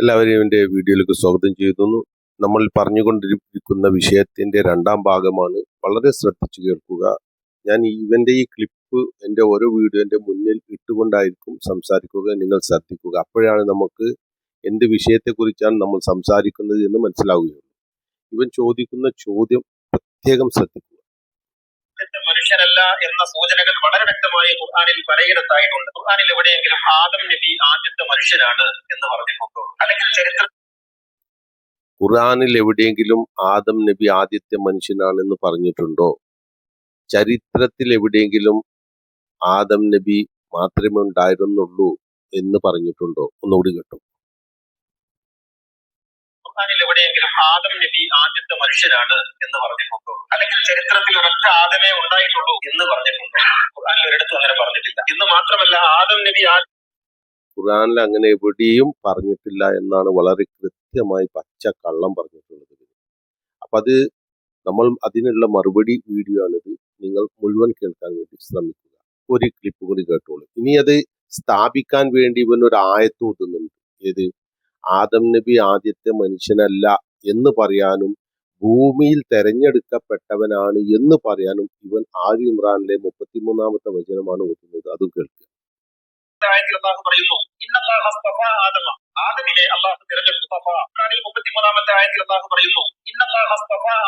എല്ലാവരെയും എന്റെ വീഡിയോയിലേക്ക് സ്വാഗതം ചെയ്യുന്നു. നമ്മൾ പറഞ്ഞുകൊണ്ടിരിക്കുന്ന വിഷയത്തിന്റെ രണ്ടാം ഭാഗമാണ്. വളരെ ശ്രദ്ധിച്ചു കേൾക്കുക. ഞാൻ ഇവന്റെ ഈ ക്ലിപ്പ് എന്റെ ഓരോ വീഡിയോന്റെ മുന്നിൽ ഇട്ടുകൊണ്ടായിരിക്കും സംസാരിക്കുക നിങ്ങൾ ശ്രദ്ധിക്കുക. അപ്പോഴാണ് നമുക്ക് എന്ത് വിഷയത്തെക്കുറിച്ചാണ് നമ്മൾ സംസാരിക്കുന്നത് എന്ന് മനസ്സിലാവുകയുള്ളൂ. ഇവൻ ചോദിക്കുന്ന ചോദ്യം പ്രത്യേകം ശ്രദ്ധിക്കുക. മനുഷ്യനല്ല എന്ന സൂചനകൾ വളരെ വ്യക്തമായി ഖുർആനിൽ പലയിടത്തായിട്ടുണ്ട്. ഖുർആനിൽ എവിടെയെങ്കിലും ആദം നബി ആദ്യത്തെ മനുഷ്യനാണ് എന്ന് പറഞ്ഞിട്ടുണ്ടോ? അല്ലെങ്കിൽ ചരിത്ര ഖുർആനിൽ എവിടെയെങ്കിലും ആദം നബി ആദ്യത്തെ മനുഷ്യനാണെന്ന് പറഞ്ഞിട്ടുണ്ടോ? ചരിത്രത്തിൽ എവിടെയെങ്കിലും ആദം നബി മാത്രമേ ഉണ്ടായിരുന്നുള്ളൂ എന്ന് പറഞ്ഞിട്ടുണ്ടോ? ഒന്നുകൂടി കേട്ടോ. ഖുർആനിൽ എവിടെയെങ്കിലും ആദം നബി ആദ്യത്തെ മനുഷ്യനാണ് എന്ന് പറഞ്ഞിട്ടുണ്ടോ? അല്ലെങ്കിൽ ചരിത്രത്തിൽ ഒരൊറ്റ ആദമേ ഉണ്ടായിട്ടുള്ളൂ എന്ന് പറഞ്ഞിട്ടുണ്ടോ? ഖുർആനിൽ ഒരിടത്തും അങ്ങനെ പറഞ്ഞിട്ടില്ല. എന്ന് മാത്രമല്ല ആദം നബി ആ ഖുർആനിൽ അങ്ങനെ എവിടെയും പറഞ്ഞിട്ടില്ല എന്നാണ് വളരെ കൃത്യമായി പച്ച കള്ളം പറഞ്ഞിട്ടുള്ളത്. അപ്പൊ അത് നമ്മൾ അതിനുള്ള മറുപടി വീഡിയോ ആണിത്. നിങ്ങൾ മുഴുവൻ കേൾക്കാൻ വേണ്ടി ശ്രമിക്കുക. ഒരു ക്ലിപ്പ് കൂടി കേട്ടോളൂ. ഇനി അത് സ്ഥാപിക്കാൻ വേണ്ടി ഇവൻ ഒരു ആയത്ത് ഊതുന്നുണ്ട് ഏത്? ആദം നബി ആദ്യത്തെ മനുഷ്യനല്ല എന്ന് പറയാനും ഭൂമിയിൽ തെരഞ്ഞെടുക്കപ്പെട്ടവനാണ് എന്ന് പറയാനും ഇവൻ ആദ്യ ഇമ്രാനിലെ മുപ്പത്തിമൂന്നാമത്തെ വചനമാണ് ഓതുന്നത്. അതും കേൾക്കുക. പറയുന്നു ആദമിനെ അള്ളാഹു തിരഞ്ഞെടുത്തു. മുപ്പത്തിമൂന്നാമത്തെ ആയത്തിൽ അള്ളാഹു പറയുന്നു ഇന്നല്ലാഹ്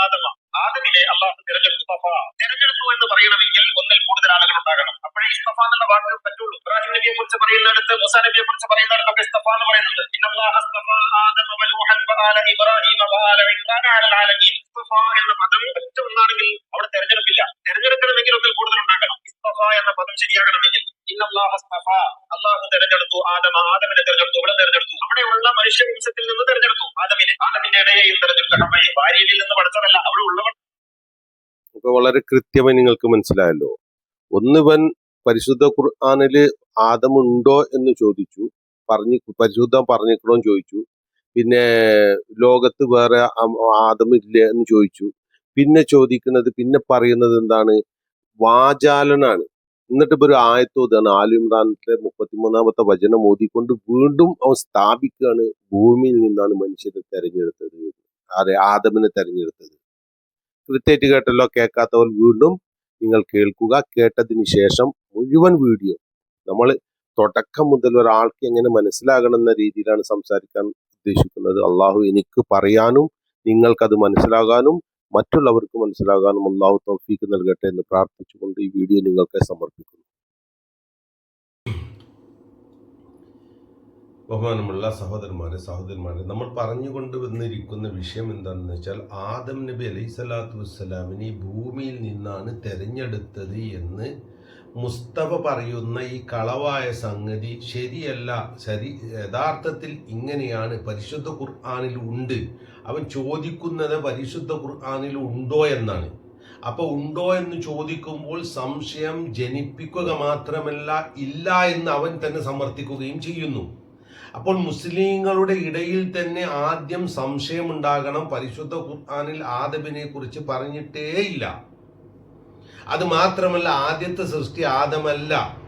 ആദമ. ആദമിനെ അള്ളാഹു തിരഞ്ഞെടുത്തു തഫാ. തിരഞ്ഞെടുത്തു എന്ന് പറയണമെങ്കിൽ ഒന്നിൽ കൂടുതൽ ആളുകൾ ഉണ്ടാകണം അപ്പോഴേ ഇസ്തഫ എന്നുള്ള വാക്ക് പറ്റുള്ളൂ ഇബ്രാഹിം നബിയെ കുറിച്ച് പറയുന്നിടത്ത് മൂസ നബിയെ കുറിച്ച് പറയുന്നിടത്തൊക്കെ ഇസ്തഫ എന്ന് പറയുന്നുണ്ട് എന്ന പദം ഒറ്റ ഒന്നാണെങ്കിൽ അവിടെ തെരഞ്ഞെടുപ്പില്ല തെരഞ്ഞെടുക്കണമെങ്കിൽ ഒന്നിൽ കൂടുതൽ ഉണ്ടാകണം ഇസ്തഫ എന്ന പദം ശരിയാകണമെങ്കിൽ അള്ളാഹു തെരഞ്ഞെടുത്തു ആദമ ആദമിനെ തെരഞ്ഞെടുത്തു ഇവിടെ തെരഞ്ഞെടുത്തു അവിടെയുള്ള മനുഷ്യവംശത്തിൽ നിന്ന് തെരഞ്ഞെടുത്തു ആദമിനെ ആദമിന്റെ ഇടയെയും തെരഞ്ഞെടുത്ത കമ്മയെ ഭാര്യയിൽ നിന്ന് പഠിച്ചതല്ല വളരെ കൃത്യമായി നിങ്ങൾക്ക് മനസ്സിലായല്ലോ. ഒന്നിവൻ പരിശുദ്ധ ഖുർആാനിൽ ആദമുണ്ടോ എന്ന് ചോദിച്ചു. പറഞ്ഞു പരിശുദ്ധം പറഞ്ഞിക്കണോ എന്ന് ചോദിച്ചു. പിന്നെ ലോകത്ത് വേറെ ആദമില്ല എന്ന് ചോദിച്ചു. പിന്നെ ചോദിക്കുന്നത് പിന്നെ പറയുന്നത് എന്താണ്? വാചാലനാണ്. എന്നിട്ട് ഇപ്പൊ ഒരു ആയത്തോതാണ് ആലിമ്രാനിലെ മുപ്പത്തിമൂന്നാമത്തെ വചനം ഓതിക്കൊണ്ട് വീണ്ടും അവൻ സ്ഥാപിക്കുകയാണ്. ഭൂമിയിൽ നിന്നാണ് മനുഷ്യനെ തെരഞ്ഞെടുത്തത് അതെ ആദമിനെ തെരഞ്ഞെടുത്തത്. കൃത്യമായിട്ട് കേട്ടല്ലോ കേൾക്കാത്തവർ വീണ്ടും നിങ്ങൾ കേൾക്കുക. കേട്ടതിന് ശേഷം മുഴുവൻ വീഡിയോ നമ്മൾ തുടക്കം മുതൽ ഒരാൾക്ക് എങ്ങനെ മനസ്സിലാകണം എന്ന രീതിയിലാണ് സംസാരിക്കാൻ ഉദ്ദേശിക്കുന്നത്. അള്ളാഹു എനിക്ക് പറയാനും നിങ്ങൾക്കത് മനസ്സിലാകാനും മറ്റുള്ളവർക്ക് മനസ്സിലാകാനും അള്ളാഹു തൗഫീക്ക് നൽകട്ടെ എന്ന് പ്രാർത്ഥിച്ചുകൊണ്ട് ഈ വീഡിയോ നിങ്ങൾക്ക് സമർപ്പിക്കുന്നു. ബഹുമാനമുള്ള സഹോദരന്മാരെ സഹോദരന്മാരെ നമ്മൾ പറഞ്ഞുകൊണ്ട് വന്നിരിക്കുന്ന വിഷയം എന്താണെന്ന് വെച്ചാൽ ആദം നബി അലൈഹി സ്വലാത്തു വസ്സലാമിനെ ഭൂമിയിൽ നിന്നാണ് തെരഞ്ഞെടുത്തത് എന്ന് മുസ്തഫ പറയുന്ന ഈ കളവായ സംഗതി ശരിയല്ല ശരി യഥാർത്ഥത്തിൽ ഇങ്ങനെയാണ് പരിശുദ്ധ ഖുർആാനിൽ ഉണ്ട്. അവൻ ചോദിക്കുന്നത് പരിശുദ്ധ ഖുർആാനിൽ ഉണ്ടോ എന്നാണ്. അപ്പോൾ ഉണ്ടോ എന്ന് ചോദിക്കുമ്പോൾ സംശയം ജനിപ്പിക്കുക മാത്രമല്ല ഇല്ല എന്ന് അവൻ തന്നെ സമർത്ഥിക്കുകയും ചെയ്യുന്നു. അപ്പോൾ മുസ്ലിങ്ങളുടെ ഇടയിൽ തന്നെ ആദ്യം സംശയമുണ്ടാകണം. പരിശുദ്ധ ഖുർആാനിൽ ആദബിനെ കുറിച്ച് പറഞ്ഞിട്ടേ ഇല്ല. അത് മാത്രമല്ല ആദ്യത്തെ സൃഷ്ടി ആദമല്ല.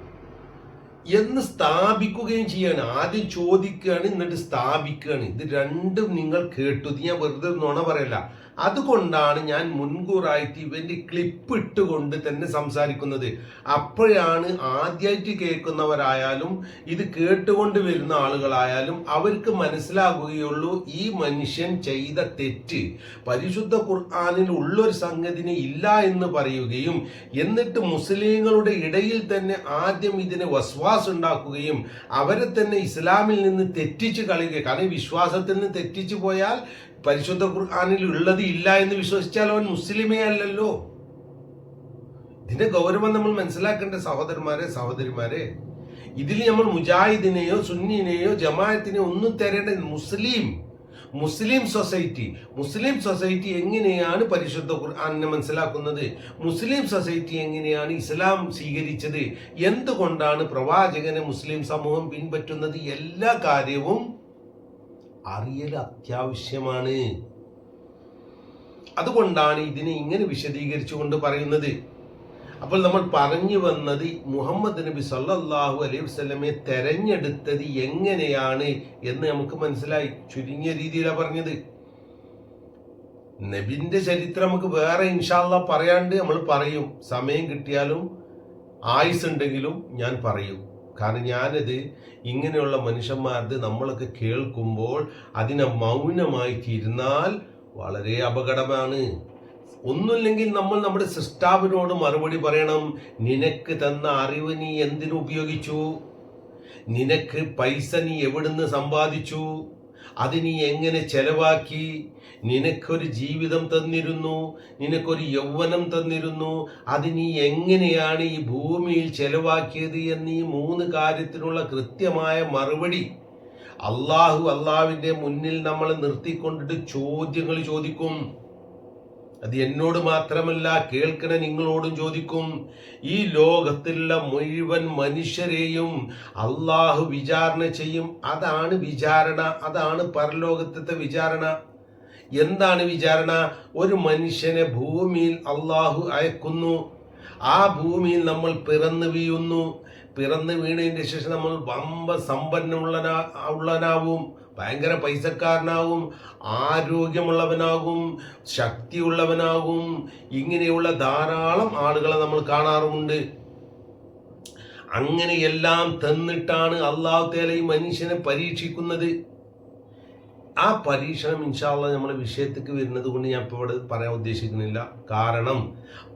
എന്ന് സ്ഥാപിക്കുകയും ചെയ്യാണ്. ആദ്യം ചോദിക്കുകയാണ് എന്നിട്ട് സ്ഥാപിക്കുകയാണ്. ഇത് രണ്ടും നിങ്ങൾ കേട്ടു. ഇത് ഞാൻ വെറുതെ നുണ പറയല്ല. അതുകൊണ്ടാണ് ഞാൻ മുൻകൂറായിട്ട് ഇവന്റെ ക്ലിപ്പ് ഇട്ടുകൊണ്ട് തന്നെ സംസാരിക്കുന്നത്. അപ്പോഴാണ് ആദ്യമായിട്ട് കേൾക്കുന്നവരായാലും ഇത് കേട്ടുകൊണ്ട് വരുന്ന ആളുകളായാലും അവർക്ക് മനസ്സിലാകുകയുള്ളൂ ഈ മനുഷ്യൻ ചെയ്ത തെറ്റ്. പരിശുദ്ധ ഖുർആാനിൽ ഉള്ളൊരു സംഗതിന് ഇല്ല എന്ന് പറയുകയും എന്നിട്ട് മുസ്ലിങ്ങളുടെ ഇടയിൽ തന്നെ ആദ്യം ഇതിന് വസ്വാസ് ഉണ്ടാക്കുകയും അവരെ തന്നെ ഇസ്ലാമിൽ നിന്ന് തെറ്റിച്ച് കളയുക കാരണം വിശ്വാസത്തിൽ നിന്ന് തെറ്റിച്ചു പോയാൽ പരിശുദ്ധ ഖുർആാനിൽ ഉള്ളത് ഇല്ല എന്ന് വിശ്വസിച്ചാൽ അവൻ മുസ്ലിമേ അല്ലല്ലോ. ഇതിന്റെ ഗൗരവം നമ്മൾ മനസ്സിലാക്കേണ്ട സഹോദരന്മാരെ സഹോദരിമാരെ ഇതിൽ നമ്മൾ മുജാഹിദിനെയോ സുന്നിനെയോ ജമായത്തിനെയോ ഒന്നും തരേണ്ട മുസ്ലിം മുസ്ലിം സൊസൈറ്റി മുസ്ലിം സൊസൈറ്റി എങ്ങനെയാണ് പരിശുദ്ധ ഖുർആാനിനെ മനസ്സിലാക്കുന്നത്? മുസ്ലിം സൊസൈറ്റി എങ്ങനെയാണ് ഇസ്ലാം സ്വീകരിച്ചത്? എന്തുകൊണ്ടാണ് പ്രവാചകനെ മുസ്ലിം സമൂഹം പിൻപറ്റുന്നത്? എല്ലാ കാര്യവും അറിയൽ അത്യാവശ്യമാണ്. അതുകൊണ്ടാണ് ഇതിനെ ഇങ്ങനെ വിശദീകരിച്ചുകൊണ്ട് പറയുന്നത്. അപ്പോൾ നമ്മൾ പറഞ്ഞു വന്നത് മുഹമ്മദ് നബി സല്ലാഹു അലൈഹി വസ്ലമെ തെരഞ്ഞെടുത്തത് എങ്ങനെയാണ് എന്ന് നമുക്ക് മനസ്സിലായി. ചുരുങ്ങിയ രീതിയിലാണ് പറഞ്ഞത്. നബിന്റെ ചരിത്രം നമുക്ക് വേറെ ഇൻഷാല്ല പറയാണ്ട് നമ്മൾ പറയും. സമയം കിട്ടിയാലും ആയുസ് ഉണ്ടെങ്കിലും ഞാൻ പറയും. കാരണം ഞാനത് ഇങ്ങനെയുള്ള മനുഷ്യന്മാരത് നമ്മളൊക്കെ കേൾക്കുമ്പോൾ അതിനെ മൗനമായിട്ടിരുന്നാൽ വളരെ അപകടമാണ്. ഒന്നുമില്ലെങ്കിൽ നമ്മൾ നമ്മുടെ സൃഷ്ടാവിനോട് മറുപടി പറയണം. നിനക്ക് തന്ന അറിവ് നീ എന്തിനു ഉപയോഗിച്ചു? നിനക്ക് പൈസ നീ എവിടുന്ന് സമ്പാദിച്ചു? അത് നീ എങ്ങനെ ചെലവാക്കി? നിനക്കൊരു ജീവിതം തന്നിരുന്നു നിനക്കൊരു യൗവനം തന്നിരുന്നു അത് നീ എങ്ങനെയാണ് ഈ ഭൂമിയിൽ ചെലവാക്കിയത് എന്നീ മൂന്ന് കാര്യത്തിനുള്ള കൃത്യമായ മറുപടി അള്ളാഹു അള്ളാവിന്റെ മുന്നിൽ നമ്മൾ നിർത്തിക്കൊണ്ടിട്ട് ചോദ്യങ്ങൾ ചോദിക്കും. അത് എന്നോട് മാത്രമല്ല കേൾക്കണ നിങ്ങളോടും ചോദിക്കും ഈ ലോകത്തിലുള്ള മുഴുവൻ മനുഷ്യരെയും അള്ളാഹു വിചാരണ ചെയ്യും. അതാണ് വിചാരണ അതാണ് പരലോകത്തെ വിചാരണ. എന്താണ് വിചാരണ? ഒരു മനുഷ്യനെ ഭൂമിയിൽ അള്ളാഹു അയക്കുന്നു. ആ ഭൂമിയിൽ നമ്മൾ പിറന്നു വീഴുന്നു. പിറന്നു വീണതിന്റെ ശേഷം നമ്മൾ വമ്പ സമ്പന്നമുള്ളനാ ഉള്ളനാവും. ഭയങ്കര പൈസക്കാരനാകും ആരോഗ്യമുള്ളവനാകും ശക്തിയുള്ളവനാകും ഇങ്ങനെയുള്ള ധാരാളം ആളുകളെ നമ്മൾ കാണാറുമുണ്ട്. അങ്ങനെയെല്ലാം തന്നിട്ടാണ് അള്ളാഹു ഈ മനുഷ്യനെ പരീക്ഷിക്കുന്നത്. ആ പരീക്ഷണം ഇൻഷാല്ല നമ്മുടെ വിഷയത്തേക്ക് വരുന്നത് കൊണ്ട് ഞാൻ ഇപ്പോൾ ഇവിടെ പറയാൻ ഉദ്ദേശിക്കുന്നില്ല. കാരണം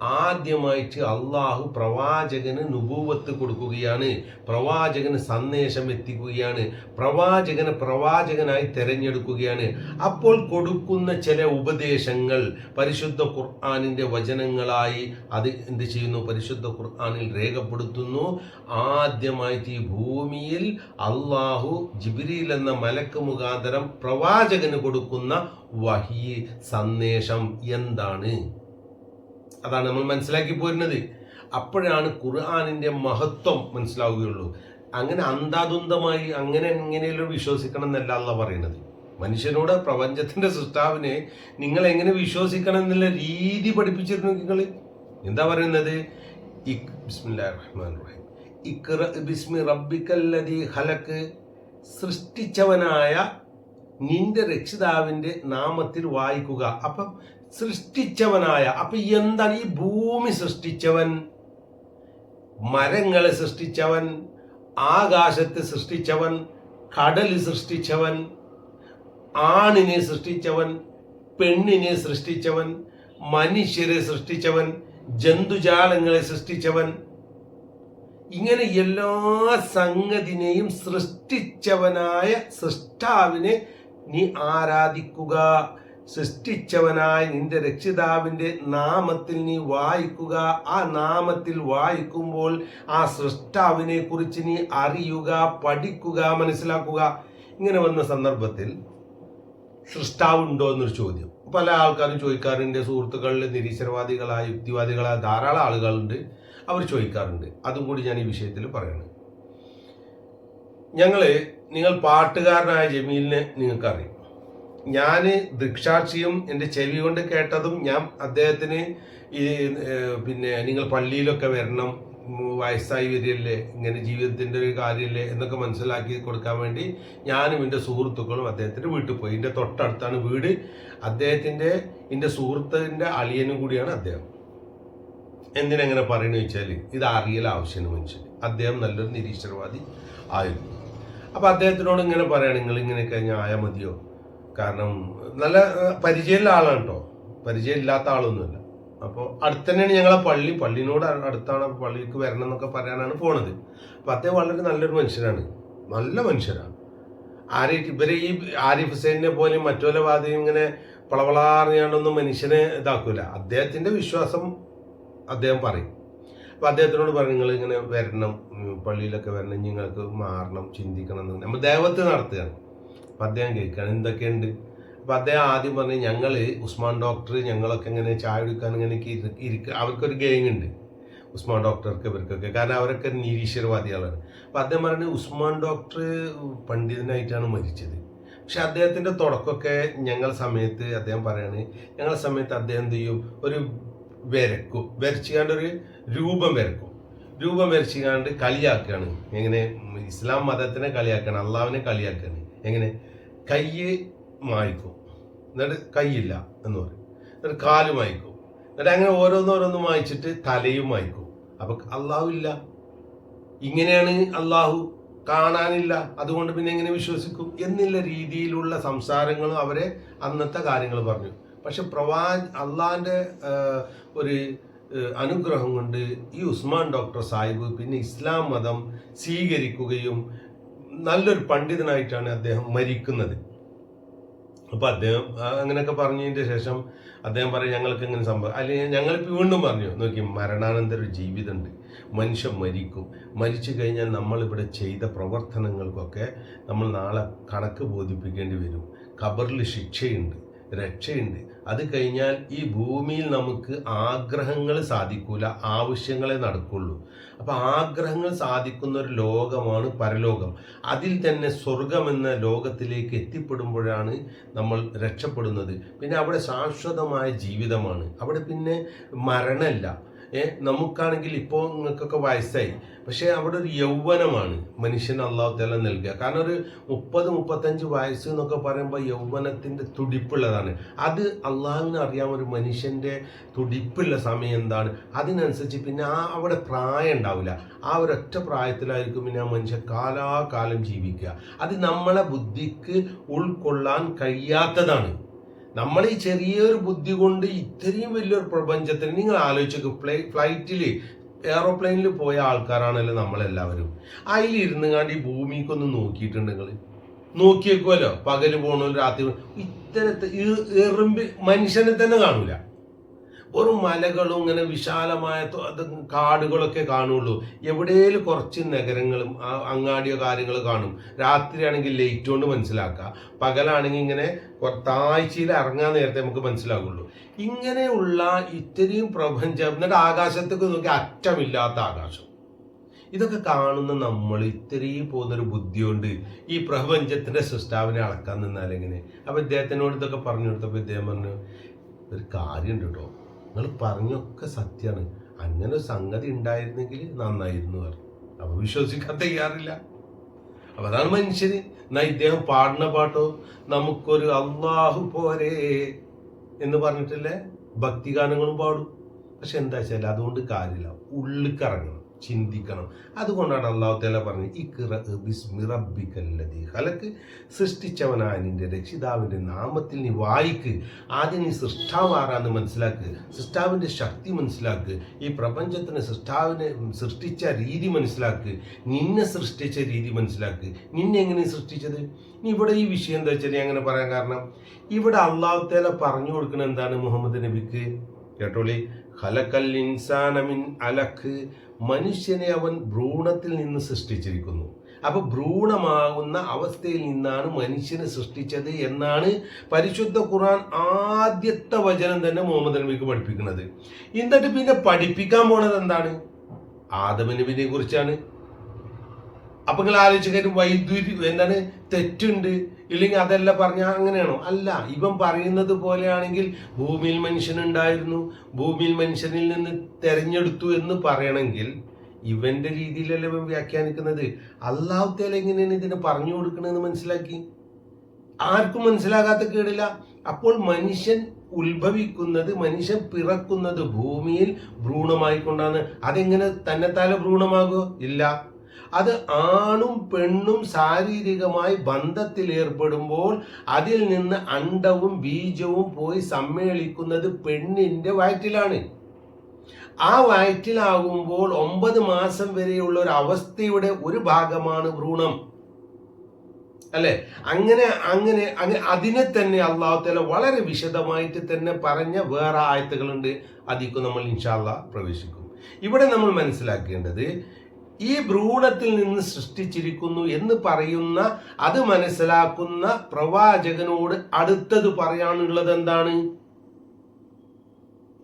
ആദ്യമായിട്ട് അള്ളാഹു പ്രവാചകന് നുപൂവത്ത് കൊടുക്കുകയാണ് പ്രവാചകന് സന്ദേശം എത്തിക്കുകയാണ് പ്രവാചകന് പ്രവാചകനായി തിരഞ്ഞെടുക്കുകയാണ്. അപ്പോൾ കൊടുക്കുന്ന ചില ഉപദേശങ്ങൾ പരിശുദ്ധ ഖുർആാനിന്റെ വചനങ്ങളായി അത് എന്ത് ചെയ്യുന്നു? പരിശുദ്ധ ഖുർആാനിൽ രേഖപ്പെടുത്തുന്നു. ആദ്യമായിട്ട് ഈ ഭൂമിയിൽ അള്ളാഹു ജിബിരിയിൽ എന്ന മലക്ക് മുഖാന്തരം പ്രവാചകന് കൊടുക്കുന്ന വഹി സന്ദേശം എന്താണ്? അതാണ് നമ്മൾ മനസ്സിലാക്കി പോരുന്നത്. അപ്പോഴാണ് ഖുർആാനിന്റെ മഹത്വം മനസ്സിലാവുകയുള്ളൂ. അങ്ങനെ അന്താതുന്തമായി അങ്ങനെ എങ്ങനെയല്ലോ വിശ്വസിക്കണം എന്നല്ല അല്ല പറയുന്നത്. മനുഷ്യനോട് പ്രപഞ്ചത്തിന്റെ സൃഷ്ടാവിനെ നിങ്ങൾ എങ്ങനെ വിശ്വസിക്കണം എന്നുള്ള രീതി പഠിപ്പിച്ചിരുന്നു നിങ്ങൾ എന്താ പറയുന്നത്? റഹ്മാനിർ റഹീം. ബിസ്മി ഹലക്ക് സൃഷ്ടിച്ചവനായ നിന്റെ രക്ഷിതാവിന്റെ നാമത്തിൽ വായിക്കുക. അപ്പം സൃഷ്ടിച്ചവനായ അപ്പൊ എന്താണ് ഈ ഭൂമി സൃഷ്ടിച്ചവൻ? മരങ്ങളെ സൃഷ്ടിച്ചവൻ ആകാശത്തെ സൃഷ്ടിച്ചവൻ കടൽ സൃഷ്ടിച്ചവൻ ആണിനെ സൃഷ്ടിച്ചവൻ പെണ്ണിനെ സൃഷ്ടിച്ചവൻ മനുഷ്യരെ സൃഷ്ടിച്ചവൻ ജന്തുജാലങ്ങളെ സൃഷ്ടിച്ചവൻ. ഇങ്ങനെ എല്ലാ സംഗതിനെയും സൃഷ്ടിച്ചവനായ സൃഷ്ടാവിനെ നീ ആരാധിക്കുക. സൃഷ്ടിച്ചവനായ നിന്റെ രക്ഷിതാവിന്റെ നാമത്തിൽ നീ വായിക്കുക. ആ നാമത്തിൽ വായിക്കുമ്പോൾ ആ സൃഷ്ടാവിനെ കുറിച്ച് നീ അറിയുക പഠിക്കുക മനസ്സിലാക്കുക. ഇങ്ങനെ വന്ന സന്ദർഭത്തിൽ സൃഷ്ടാവുണ്ടോ എന്നൊരു ചോദ്യം. പല ആൾക്കാരും ചോദിക്കാറുണ്ട്. സുഹൃത്തുക്കളിൽ നിരീശ്വരവാദികളായ യുക്തിവാദികളായ ധാരാളം ആളുകളുണ്ട്. അവർ ചോദിക്കാറുണ്ട്. അതും കൂടി ഞാൻ ഈ വിഷയത്തിൽ പറയണം. ഞങ്ങൾ നിങ്ങൾ പാട്ടുകാരനായ ജമീലിനെ നിങ്ങൾക്കറിയും. ഞാൻ ദൃക്ഷാക്ഷിയും എന്റെ ചെവി കൊണ്ട് കേട്ടതും ഞാൻ അദ്ദേഹത്തിന് ഈ പിന്നെ നിങ്ങൾ പള്ളിയിലൊക്കെ വരണം വയസ്സായി വരികയല്ലേ ഇങ്ങനെ ജീവിതത്തിന്റെ ഒരു കാര്യമല്ലേ എന്നൊക്കെ മനസ്സിലാക്കി കൊടുക്കാൻ വേണ്ടി ഞാനും എന്റെ സുഹൃത്തുക്കളും അദ്ദേഹത്തിന്റെ വീട്ടിൽ പോയി. എന്റെ തൊട്ടടുത്താണ് വീട്. അദ്ദേഹത്തിന്റെ എന്റെ സുഹൃത്തിന്റെ അളിയനും കൂടിയാണ് അദ്ദേഹം. എന്തിനെങ്ങനെ പറയുന്നത് വെച്ചാൽ ഇത് അറിയൽ ആവശ്യമാണ് മനുഷ്യൻ അദ്ദേഹം നല്ലൊരു നിരീശ്വരവാദി ആയിരുന്നു. അപ്പോൾ അദ്ദേഹത്തിനോട് ഇങ്ങനെ പറയാണ് നിങ്ങൾ ഇങ്ങനെ കഴിഞ്ഞാൽ ആയാൽ മതിയോ? കാരണം നല്ല പരിചയമുള്ള ആളാണ് കേട്ടോ പരിചയമില്ലാത്ത ആളൊന്നുമില്ല. അപ്പോൾ അടുത്തന്നെയാണ് ഞങ്ങളെ പള്ളി. പള്ളിനോട് അടുത്താണ് പള്ളിക്ക് വരണം എന്നൊക്കെ പറയാനാണ് പോണത്. അപ്പോൾ അദ്ദേഹം വളരെ നല്ലൊരു മനുഷ്യനാണ്. നല്ല മനുഷ്യനാണ്. ആരിഫ് ഇവരെ ഈ ആരിഫ് ഹുസൈനെ പോലെയും മറ്റുള്ള വാദിയും ഇങ്ങനെ പളവളാറിയാണ്ടൊന്നും മനുഷ്യനെ ഇതാക്കൂല. അദ്ദേഹത്തിന്റെ വിശ്വാസം അദ്ദേഹം പറയും. അപ്പൊ അദ്ദേഹത്തിനോട് പറഞ്ഞു നിങ്ങൾ ഇങ്ങനെ വരണം പള്ളിയിലൊക്കെ വരണം നിങ്ങൾക്ക് മാറണം ചിന്തിക്കണം എന്ന്. നമ്മൾ ദേവത്തെ നടത്തുകയാണ്. അപ്പൊ അദ്ദേഹം കേൾക്കുകയാണ് എന്തൊക്കെയുണ്ട്? അപ്പൊ അദ്ദേഹം ആദ്യം പറഞ്ഞു ഞങ്ങൾ ഉസ്മാൻ ഡോക്ടർ ഞങ്ങളൊക്കെ ഇങ്ങനെ ചായ കുടിക്കാൻ ഇങ്ങനെ ഇരിക്കുക ഇരിക്ക അവർക്കൊരു ഗെയിം ഉണ്ട്. ഉസ്മാൻ ഡോക്ടർക്ക് ഇവർക്കൊക്കെ. കാരണം അവരൊക്കെ നിരീശ്വരവാദികളാണ്. അപ്പൊ അദ്ദേഹം പറഞ്ഞു ഉസ്മാൻ ഡോക്ടർ പണ്ഡിതനായിട്ടാണ് മരിച്ചത്. പക്ഷെ അദ്ദേഹത്തിന്റെ തുടക്കമൊക്കെ ഞങ്ങൾ സമയത്ത് അദ്ദേഹം പറയാണ് ഞങ്ങളെ സമയത്ത് അദ്ദേഹം എന്ത് ചെയ്യും? ഒരു വരക്കും. വരച്ചുകാണ്ട് ഒരു രൂപം വരക്കും. രൂപം വരച്ചുകാണ്ട് കളിയാക്കുകയാണ് എങ്ങനെ? ഇസ്ലാം മതത്തിനെ കളിയാക്കുകയാണ് അള്ളാവിനെ കളിയാക്കുകയാണ് എങ്ങനെ? കയ്യ് മായ്ക്കും. എന്നിട്ട് കയ്യില്ല എന്ന് പറയും. എന്നിട്ട് കാൽ മായ്ക്കും. എന്നിട്ട് അങ്ങനെ ഓരോന്നോരോന്ന് മായ്ച്ചിട്ട് തലയും മായ്ക്കും. അപ്പൊ അള്ളാഹു ഇല്ല. ഇങ്ങനെയാണ് അള്ളാഹു കാണാനില്ല. അതുകൊണ്ട് പിന്നെ എങ്ങനെ വിശ്വസിക്കും? എന്നുള്ള രീതിയിലുള്ള സംസാരങ്ങളും അവരെ അന്നത്തെ കാര്യങ്ങൾ പറഞ്ഞു. പക്ഷെ പ്രവാ അള്ളാന്റെ ഒരു അനുഗ്രഹം കൊണ്ട് ഈ ഉസ്മാൻ ഡോക്ടർ സാഹിബ് പിന്നെ ഇസ്ലാം മതം സ്വീകരിക്കുകയും നല്ലൊരു പണ്ഡിതനായിട്ടാണ് അദ്ദേഹം മരിക്കുന്നത്. അപ്പോൾ അദ്ദേഹം അങ്ങനെയൊക്കെ പറഞ്ഞതിന്റെ ശേഷം അദ്ദേഹം പറയും ഞങ്ങൾക്ക് ഇങ്ങനെ സംഭവം അല്ലെങ്കിൽ ഞങ്ങളിപ്പോൾ വീണ്ടും പറഞ്ഞു നോക്കി മരണാനന്തര ഒരു ജീവിതമുണ്ട്. മനുഷ്യൻ മരിക്കും. മരിച്ചു കഴിഞ്ഞാൽ നമ്മളിവിടെ ചെയ്ത പ്രവർത്തനങ്ങൾക്കൊക്കെ നമ്മൾ നാളെ കണക്ക് ബോധിപ്പിക്കേണ്ടി വരും. ഖബറിൽ ശിക്ഷയുണ്ട്. രക്ഷയുണ്ട്. അത് കഴിഞ്ഞാൽ ഈ ഭൂമിയിൽ നമുക്ക് ആഗ്രഹങ്ങൾ സാധിക്കൂല ആവശ്യങ്ങളെ നടക്കുള്ളൂ. അപ്പൊ ആഗ്രഹങ്ങൾ സാധിക്കുന്ന ഒരു ലോകമാണ് പരലോകം. അതിൽ തന്നെ സ്വർഗം എന്ന ലോകത്തിലേക്ക് എത്തിപ്പെടുമ്പോഴാണ് നമ്മൾ രക്ഷപ്പെടുന്നത്. പിന്നെ അവിടെ ശാശ്വതമായ ജീവിതമാണ്. അവിടെ പിന്നെ മരണമില്ല. നമുക്കാണെങ്കിൽ ഇപ്പോൾ നിങ്ങൾക്കൊക്കെ വയസ്സായി. പക്ഷേ അവിടെ ഒരു യൗവനമാണ് മനുഷ്യൻ അള്ളാഹു തല നൽകുക. കാരണം ഒരു മുപ്പത് മുപ്പത്തഞ്ച് വയസ്സ് എന്നൊക്കെ പറയുമ്പോൾ യൗവനത്തിന്റെ തുടിപ്പുള്ളതാണ്. അത് അള്ളാഹുവിന് അറിയാം ഒരു മനുഷ്യന്റെ തുടിപ്പുള്ള സമയം എന്താണ്? അതിനനുസരിച്ച് പിന്നെ ആ അവിടെ പ്രായം ഉണ്ടാവില്ല. ആ ഒരൊറ്റ പ്രായത്തിലായിരിക്കും പിന്നെ ആ മനുഷ്യൻ കാലാകാലം ജീവിക്കുക. അത് നമ്മളെ ബുദ്ധിക്ക് ഉൾക്കൊള്ളാൻ കഴിയാത്തതാണ്. നമ്മൾ ഈ ചെറിയൊരു ബുദ്ധി കൊണ്ട് ഇത്രയും വലിയൊരു പ്രപഞ്ചത്തിന് നിങ്ങൾ ആലോചിച്ചു ഫ്ലൈ ഫ്ലൈറ്റിൽ എയറോപ്ലെയിനിൽ പോയ ആൾക്കാരാണല്ലോ നമ്മളെല്ലാവരും. അതിലിരുന്ന് കണ്ട് ഈ ഭൂമിക്കൊന്ന് നോക്കിയിട്ടുണ്ട് നിങ്ങൾ നോക്കിയേക്കുമല്ലോ പകൽ പോകണോ രാത്രി ഇത്തരത്തിൽ എറുമ്പ് മനുഷ്യനെ തന്നെ കാണൂല. വെറും മലകളും ഇങ്ങനെ വിശാലമായ കാടുകളൊക്കെ കാണുള്ളൂ. എവിടെയും കുറച്ച് നഗരങ്ങളും അങ്ങാടിയോ കാര്യങ്ങൾ കാണും. രാത്രിയാണെങ്കിൽ ലൈറ്റ് കൊണ്ട് മനസ്സിലാക്കുക. പകലാണെങ്കിൽ ഇങ്ങനെ താഴ്ചയിൽ ഇറങ്ങാൻ നേരത്തെ നമുക്ക് മനസ്സിലാകുള്ളൂ ഇങ്ങനെയുള്ള ഇത്രയും പ്രപഞ്ചം എന്നിട്ട് ആകാശത്തേക്ക് നോക്കി അറ്റമില്ലാത്ത ആകാശം. ഇതൊക്കെ കാണുന്ന നമ്മൾ ഇത്രയും പോകുന്നൊരു ബുദ്ധി കൊണ്ട് ഈ പ്രപഞ്ചത്തിന്റെ സൃഷ്ടാവിനെ അളക്കാൻ നിന്നാൽ എങ്ങനെ അപ്പോൾ ഇദ്ദേഹത്തിനോട് ഇതൊക്കെ പറഞ്ഞു കൊടുത്തപ്പോൾ ഇദ്ദേഹം പറഞ്ഞു ഒരു കാര്യമുണ്ട് കേട്ടോ നിങ്ങൾ പറഞ്ഞൊക്കെ സത്യമാണ് അങ്ങനെ ഒരു സംഗതി ഉണ്ടായിരുന്നെങ്കിൽ നന്നായിരുന്നു പറഞ്ഞു. അപ്പൊ വിശ്വസിക്കാൻ തയ്യാറില്ല. അപ്പൊ അതാണ് മനുഷ്യന്. എന്നാ ഇദ്ദേഹം പാടുന്ന പാട്ടോ? നമുക്കൊരു അള്ളാഹു പോരെ എന്ന് പറഞ്ഞിട്ടില്ലേ? ഭക്തിഗാനങ്ങളും പാടും. പക്ഷെ എന്താ വെച്ചാൽ അതുകൊണ്ട് കാര്യമില്ല. ഇറങ്ങണം. ചിന്തിക്കണം. അതുകൊണ്ടാണ് അള്ളാഹു തല പറഞ്ഞത് ഇഖ്റ ബിസ്മി റബ്ബിക്കല്ലതി ഹലക്ക് സൃഷ്ടിച്ചവനായ നിന്റെ രക്ഷിതാവിന്റെ നാമത്തിൽ നീ വായിക്ക്. ആദ്യം നീ സൃഷ്ടാവാറാന്ന് മനസ്സിലാക്ക്. സൃഷ്ടാവിന്റെ ശക്തി മനസ്സിലാക്ക്. ഈ പ്രപഞ്ചത്തിന് സൃഷ്ടാവിനെ സൃഷ്ടിച്ച രീതി മനസ്സിലാക്ക്. നിന്നെ സൃഷ്ടിച്ച രീതി മനസ്സിലാക്ക്. നിന്നെ എങ്ങനെ സൃഷ്ടിച്ചത്? ഇനി ഇവിടെ ഈ വിഷയം എന്താ വെച്ചാൽ അങ്ങനെ പറയാൻ കാരണം? ഇവിടെ അള്ളാഹു തല പറഞ്ഞു കൊടുക്കുന്നത് എന്താണ് മുഹമ്മദ് നബിക്ക്? കേട്ടോളി. ഖലക്കൽ ഇൻസാനമിൻ അലഖ് മനുഷ്യനെ അവൻ ഭ്രൂണത്തിൽ നിന്ന് സൃഷ്ടിച്ചിരിക്കുന്നു. അപ്പൊ ഭ്രൂണമാകുന്ന അവസ്ഥയിൽ നിന്നാണ് മനുഷ്യനെ സൃഷ്ടിച്ചത് എന്നാണ് പരിശുദ്ധ ഖുർആൻ ആദ്യത്തെ വചനം തന്നെ മുഹമ്മദ് നബിക്ക് പഠിപ്പിക്കുന്നത്. എന്നിട്ട് പിന്നെ പഠിപ്പിക്കാൻ പോണത് എന്താണ്? ആദമനബിനെ കുറിച്ചാണ് അപ്പൊ നിങ്ങൾ ആലോചിച്ച് കാര്യം വൈദ്യുതി എന്താണ് തെറ്റുണ്ട്? ഇല്ലെങ്കിൽ അതല്ല പറഞ്ഞ അങ്ങനെയാണോ? അല്ല ഇവൻ പറയുന്നത് പോലെയാണെങ്കിൽ ഭൂമിയിൽ മനുഷ്യൻ ഉണ്ടായിരുന്നു. ഭൂമിയിൽ മനുഷ്യനിൽ നിന്ന് തെരഞ്ഞെടുത്തു എന്ന് പറയണമെങ്കിൽ ഇവന്റെ രീതിയിലല്ല ഇവൻ വ്യാഖ്യാനിക്കുന്നത്? അള്ളാഹുത്തേല എങ്ങനെയാണ് ഇതിനെ പറഞ്ഞു കൊടുക്കണമെന്ന് മനസ്സിലാക്കി? ആർക്കും മനസ്സിലാകാത്ത കേടില്ല. അപ്പോൾ മനുഷ്യൻ ഉത്ഭവിക്കുന്നത് മനുഷ്യൻ പിറക്കുന്നത് ഭൂമിയിൽ ഭ്രൂണമായിക്കൊണ്ടാണ്. അതെങ്ങനെ തന്നെത്താലെ ഭ്രൂണമാകുമോ ഇല്ല. അത് ആണും പെണ്ണും ശാരീരികമായി ബന്ധത്തിൽ ഏർപ്പെടുമ്പോൾ അതിൽ നിന്ന് അണ്ടവും ബീജവും പോയി സമ്മേളിക്കുന്നത് പെണ്ണിന്റെ വയറ്റിലാണ്. ആ വയറ്റിലാകുമ്പോൾ ഒമ്പത് മാസം വരെയുള്ള ഒരു അവസ്ഥയുടെ ഒരു ഭാഗമാണ് ഭ്രൂണം. അല്ലെ? അങ്ങനെ അങ്ങനെ അതിനെ തന്നെ അള്ളാഹുത്തല വളരെ വിശദമായിട്ട് തന്നെ പറഞ്ഞ വേറെ ആയത്തുകളുണ്ട്. അതിക്കും നമ്മൾ ഇൻഷാല്ല പ്രവേശിക്കും. ഇവിടെ നമ്മൾ മനസ്സിലാക്കേണ്ടത് ഈ ഭ്രൂണത്തിൽ നിന്ന് സൃഷ്ടിച്ചിരിക്കുന്നു എന്ന് പറയുന്ന അത് മനസ്സിലാക്കുന്ന പ്രവാചകനോട് അടുത്തത് പറയാനുള്ളത് എന്താണ്?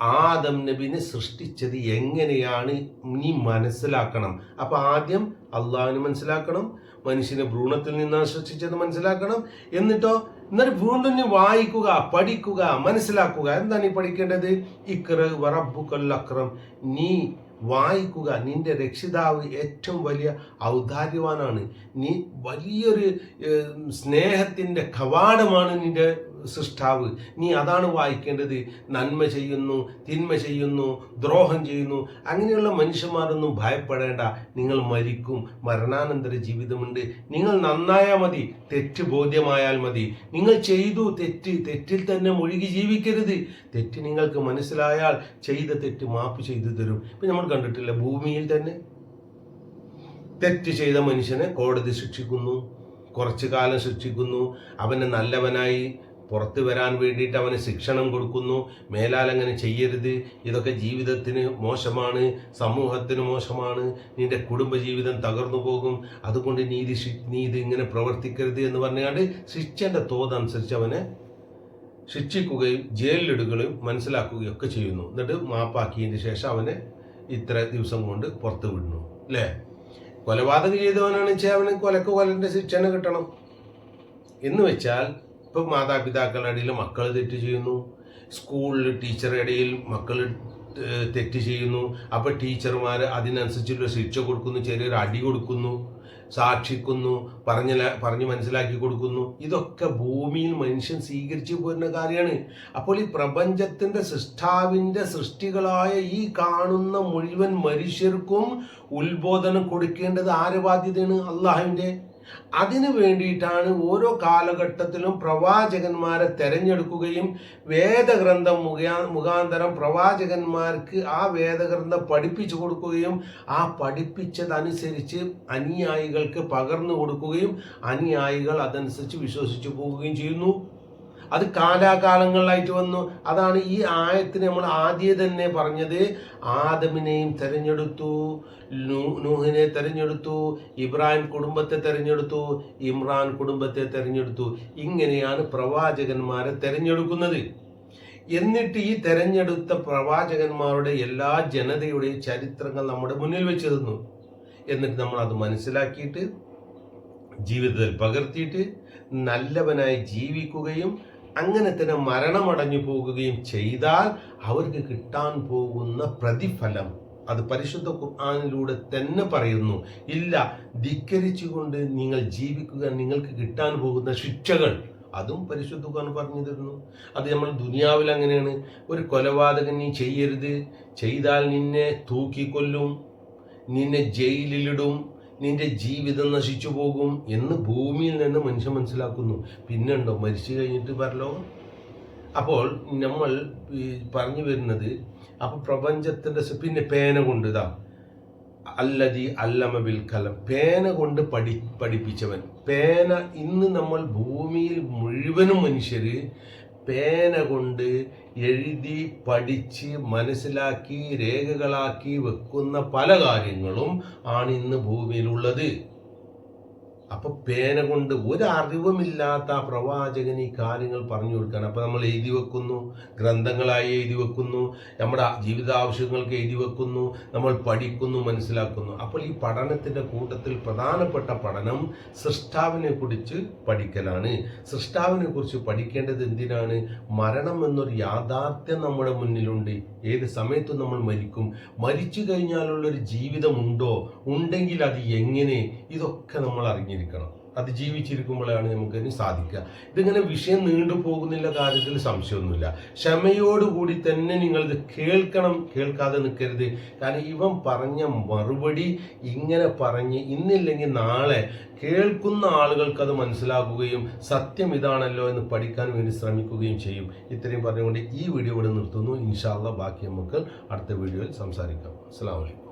ആദം നബിനെ സൃഷ്ടിച്ചത് എങ്ങനെയാണ്? നീ മനസ്സിലാക്കണം. അപ്പൊ ആദ്യം അള്ളാഹിന് മനസ്സിലാക്കണം മനുഷ്യനെ ഭ്രൂണത്തിൽ നിന്നാണ് സൃഷ്ടിച്ചത് മനസ്സിലാക്കണം. എന്നിട്ടോ എന്നിട്ട് വീണ്ടും നീ വായിക്കുക പഠിക്കുക മനസ്സിലാക്കുക. എന്താണ് ഈ പഠിക്കേണ്ടത്? ഇക്ര വറബുക്കൽ അക്രം. നീ വായിക്കുക. നിന്റെ രക്ഷിതാവ് ഏറ്റവും വലിയ ഔദാര്യവാനാണ്. നീ വലിയൊരു സ്നേഹത്തിന്റെ കവാടമാണ് നിന്റെ സൃഷ്ടാവ്. നീ അതാണ് വായിക്കേണ്ടത്. നന്മ ചെയ്യുന്നു തിന്മ ചെയ്യുന്നു ദ്രോഹം ചെയ്യുന്നു. അങ്ങനെയുള്ള മനുഷ്യന്മാരൊന്നും ഭയപ്പെടേണ്ട. നിങ്ങൾ മരിക്കും. മരണാനന്തര ജീവിതമുണ്ട്. നിങ്ങൾ നന്നായാൽ മതി. തെറ്റ് ബോധ്യമായാൽ മതി. നിങ്ങൾ ചെയ്തു തെറ്റ് തെറ്റിൽ തന്നെ മുഴുകി ജീവിക്കരുത്. തെറ്റ് നിങ്ങൾക്ക് മനസ്സിലായാൽ ചെയ്ത തെറ്റ് മാപ്പ് ചെയ്തു തരും. ഇപ്പം നമ്മൾ കണ്ടിട്ടില്ല. ഭൂമിയിൽ തന്നെ തെറ്റ് ചെയ്ത മനുഷ്യനെ കോടതി ശിക്ഷിക്കുന്നു. കുറച്ചു കാലം ശിക്ഷിക്കുന്നു. അവനെ നല്ലവനായി പുറത്തു വരാൻ വേണ്ടിയിട്ട് അവന് ശിക്ഷണം കൊടുക്കുന്നു. മേലാൽ അങ്ങനെ ചെയ്യരുത്. ഇതൊക്കെ ജീവിതത്തിന് മോശമാണ്. സമൂഹത്തിന് മോശമാണ്. നിന്റെ കുടുംബജീവിതം തകർന്നു പോകും. അതുകൊണ്ട് നീതി നീതി ഇങ്ങനെ പ്രവർത്തിക്കരുത് എന്ന് പറഞ്ഞാണ്ട് ശിക്ഷന്റെ തോതനുസരിച്ച് അവനെ ശിക്ഷിക്കുകയും ജയിലിലിടുകയും മനസ്സിലാക്കുകയും ഒക്കെ ചെയ്യുന്നു. എന്നിട്ട് മാപ്പാക്കിയതിന് ശേഷം അവനെ ഇത്ര ദിവസം കൊണ്ട് പുറത്ത് വിടുന്നു അല്ലേ? കൊലപാതകം ചെയ്തവനാണ് വെച്ചാൽ അവന് കൊലക്ക് കൊലന്റെ ശിക്ഷണ കിട്ടണം. എന്ന് വെച്ചാൽ ഇപ്പം മാതാപിതാക്കളുടെ ഇടയിൽ മക്കൾ തെറ്റ് ചെയ്യുന്നു സ്കൂളിൽ ടീച്ചറുടെ ഇടയിൽ മക്കൾ തെറ്റ് ചെയ്യുന്നു. അപ്പോൾ ടീച്ചർമാർ അതിനനുസരിച്ചുള്ള ശിക്ഷ കൊടുക്കുന്നു ചെറിയൊരു അടി കൊടുക്കുന്നു. സാക്ഷിക്കുന്നു പറഞ്ഞ പറഞ്ഞു മനസ്സിലാക്കി കൊടുക്കുന്നു. ഇതൊക്കെ ഭൂമിയിൽ മനുഷ്യൻ സ്വീകരിച്ചു പോരുന്ന കാര്യമാണ്. അപ്പോൾ ഈ പ്രപഞ്ചത്തിന്റെ സൃഷ്ടാവിന്റെ സൃഷ്ടികളായ ഈ കാണുന്ന മുഴുവൻ മനുഷ്യർക്കും ഉത്ബോധനം കൊടുക്കേണ്ടത് ആര് ബാധ്യതയാണ്? അള്ളാഹുവിന്റെ അതിനു വേണ്ടിയിട്ടാണ് ഓരോ കാലഘട്ടത്തിലും പ്രവാചകന്മാരെ തെരഞ്ഞെടുക്കുകയും വേദഗ്രന്ഥം മുഖാ മുഖാന്തരം പ്രവാചകന്മാർക്ക് ആ വേദഗ്രന്ഥം പഠിപ്പിച്ചു കൊടുക്കുകയും ആ പഠിപ്പിച്ചതനുസരിച്ച് അനുയായികൾക്ക് പകർന്നു കൊടുക്കുകയും അനുയായികൾ അതനുസരിച്ച് വിശ്വസിച്ചു പോവുകയും ചെയ്യുന്നു. അത് കാലാകാലങ്ങളിലായിട്ട് വന്നു. അതാണ് ഈ ആയത്തിന് നമ്മൾ ആദ്യം തന്നെ പറഞ്ഞത്. ആദമിനെയും തെരഞ്ഞെടുത്തു നൂഹിനെ തെരഞ്ഞെടുത്തു ഇബ്രാഹിം കുടുംബത്തെ തെരഞ്ഞെടുത്തു ഇമ്രാൻ കുടുംബത്തെ തെരഞ്ഞെടുത്തു. ഇങ്ങനെയാണ് പ്രവാചകന്മാരെ തെരഞ്ഞെടുക്കുന്നത്. എന്നിട്ട് ഈ തെരഞ്ഞെടുത്ത പ്രവാചകന്മാരുടെ എല്ലാ ജനതയുടെയും ചരിത്രങ്ങൾ നമ്മുടെ മുന്നിൽ വെച്ച് തന്നു. എന്നിട്ട് നമ്മൾ അത് മനസ്സിലാക്കിയിട്ട് ജീവിതത്തിൽ പകർത്തിയിട്ട് നല്ലവനായി ജീവിക്കുകയും അങ്ങനെ തന്നെ മരണമടഞ്ഞു പോകുകയും ചെയ്താൽ അവർക്ക് കിട്ടാൻ പോകുന്ന പ്രതിഫലം അത് പരിശുദ്ധ ഖുർആാനിലൂടെ തന്നെ പറയുന്നു. ഇല്ല ധിക്കരിച്ചുകൊണ്ട് നിങ്ങൾ ജീവിക്കുക നിങ്ങൾക്ക് കിട്ടാൻ പോകുന്ന ശിക്ഷകൾ. അതും പരിശുദ്ധ ഖുർആൻ പറഞ്ഞു തരുന്നു. അത് നമ്മൾ ദുനിയാവിൽ അങ്ങനെയാണ്. ഒരു കൊലപാതകൻ നീ ചെയ്യരുത്. ചെയ്താൽ നിന്നെ തൂക്കിക്കൊല്ലും. നിന്നെ ജയിലിലിടും. നിന്റെ ജീവിതം നശിച്ചു പോകും എന്ന് ഭൂമിയിൽ നിന്ന് മനുഷ്യൻ മനസ്സിലാക്കുന്നു. പിന്നെണ്ടോ? മരിച്ചു കഴിഞ്ഞിട്ട് പരലോകം? അപ്പോൾ നമ്മൾ പറഞ്ഞു വരുന്നത് അപ്പോൾ പ്രപഞ്ചത്തിന്റെ പിന്നെ പേന കൊണ്ട് ഇതാ. അല്ലതി അല്ലമ ബിൽ കലം. പേന കൊണ്ട് പഠി പഠിപ്പിച്ചവൻ. പേന ഇന്ന് നമ്മൾ ഭൂമിയിൽ മുഴുവനും മനുഷ്യർ പേന കൊണ്ട് എഴുതി പഠിച്ച് മനസ്സിലാക്കി രേഖകളാക്കി വെക്കുന്ന പല കാര്യങ്ങളും ആണ് ഇന്ന് ഭൂമിയിലുള്ളത്. അപ്പൊ പേന കൊണ്ട് ഒരു അറിവുമില്ലാത്ത പ്രവാചകൻ ഈ കാര്യങ്ങൾ പറഞ്ഞു കൊടുക്കുകയാണ്. അപ്പൊ നമ്മൾ എഴുതി വെക്കുന്നു ഗ്രന്ഥങ്ങളായി എഴുതി വെക്കുന്നു നമ്മുടെ ജീവിത ജീവിതാവശ്യങ്ങൾക്ക് എഴുതി വെക്കുന്നു നമ്മൾ പഠിക്കുന്നു മനസ്സിലാക്കുന്നു. അപ്പോൾ ഈ പഠനത്തിന്റെ കൂട്ടത്തിൽ പ്രധാനപ്പെട്ട പഠനം സൃഷ്ടാവിനെ കുറിച്ച് പഠിക്കലാണ്. സൃഷ്ടാവിനെ കുറിച്ച് പഠിക്കേണ്ടത് എന്തിനാണ്? മരണം എന്നൊരു യാഥാർത്ഥ്യം നമ്മുടെ മുന്നിലുണ്ട്. ഏത് സമയത്തും നമ്മൾ മരിക്കും. മരിച്ചു കഴിഞ്ഞാലുള്ളൊരു ജീവിതമുണ്ടോ? ഉണ്ടെങ്കിൽ അത് എങ്ങനെ? ഇതൊക്കെ നമ്മൾ അറിഞ്ഞിരിക്കണം അത് ജീവിച്ചിരിക്കുമ്പോഴാണ് നമുക്ക് സാധിക്കുക. ഇതിങ്ങനെ വിഷയം നീണ്ടു പോകുന്നില്ല കാര്യത്തിൽ സംശയമൊന്നുമില്ല. ക്ഷമയോടുകൂടി തന്നെ നിങ്ങൾ ഇത് കേൾക്കണം. കേൾക്കാതെ നിൽക്കരുത്. കാരണം ഇവൻ പറഞ്ഞ മറുപടി ഇങ്ങനെ പറഞ്ഞ് ഇന്നില്ലെങ്കിൽ നാളെ കേൾക്കുന്ന ആളുകൾക്ക് അത് മനസ്സിലാക്കുകയും സത്യം ഇതാണല്ലോ എന്ന് പഠിക്കാൻ വേണ്ടി ശ്രമിക്കുകയും ചെയ്യും. ഇത്രയും പറഞ്ഞുകൊണ്ട് ഈ വീഡിയോ ഇവിടെ നിർത്തുന്നു. ഇൻഷാല്ല ബാക്കി നമുക്ക് അടുത്ത വീഡിയോയിൽ സംസാരിക്കാം. അസ്സാം വലൈക്കും